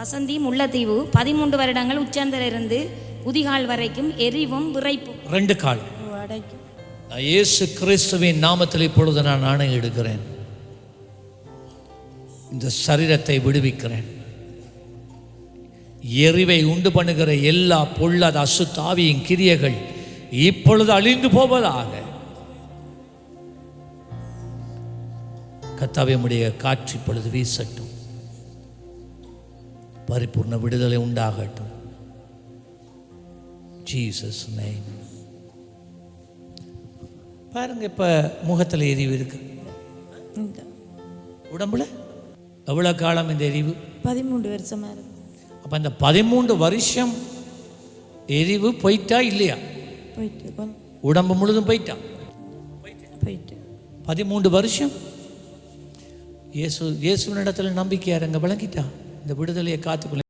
வசந்தி முல்லைத்தீவு பதிமூன்று வருடங்கள் உச்சந்திலிருந்து குதிகால் வரைக்கும் எரிவும் விரைப்பும். ரெண்டு கால். இயேசு கிறிஸ்துவின் நாமத்தில் இப்பொழுது நான் ஆணை எடுக்கிறேன் இந்த சரீரத்தை விடுவிக்கிறேன். எரிவை உண்டு பண்ணுகிற எல்லா பொல்லாத அசுத்தாவியின் கிரியைகள் இப்பொழுது அழிந்து போவதாக. கத்தாவே உம்முடைய காற்று இப்பொழுது வீசட்டும். பரிபூர்ண விடுதலை உண்டாகட்டும். Jesus name. பாருங்க இப்ப முகத்துல எரிவு இருக்கு. உடம்புல? எவ்வளவு காலம் இந்த எரிவு? பதிமூன்று வருஷமா இருக்கு. அப்ப இந்த பதிமூன்று வருஷம் எரிவு போயிட்டா இல்லையா? போயிட்டு உடம்பு முழுதும் போயிட்டா? போயிட்டு. பதிமூன்று வருஷம்? இயேசு இயேசுவினிடத்துல நம்பிக்கையா இருங்க விளங்கிட்டா? இந்த விடுதலையை காத்துக்கொள்ள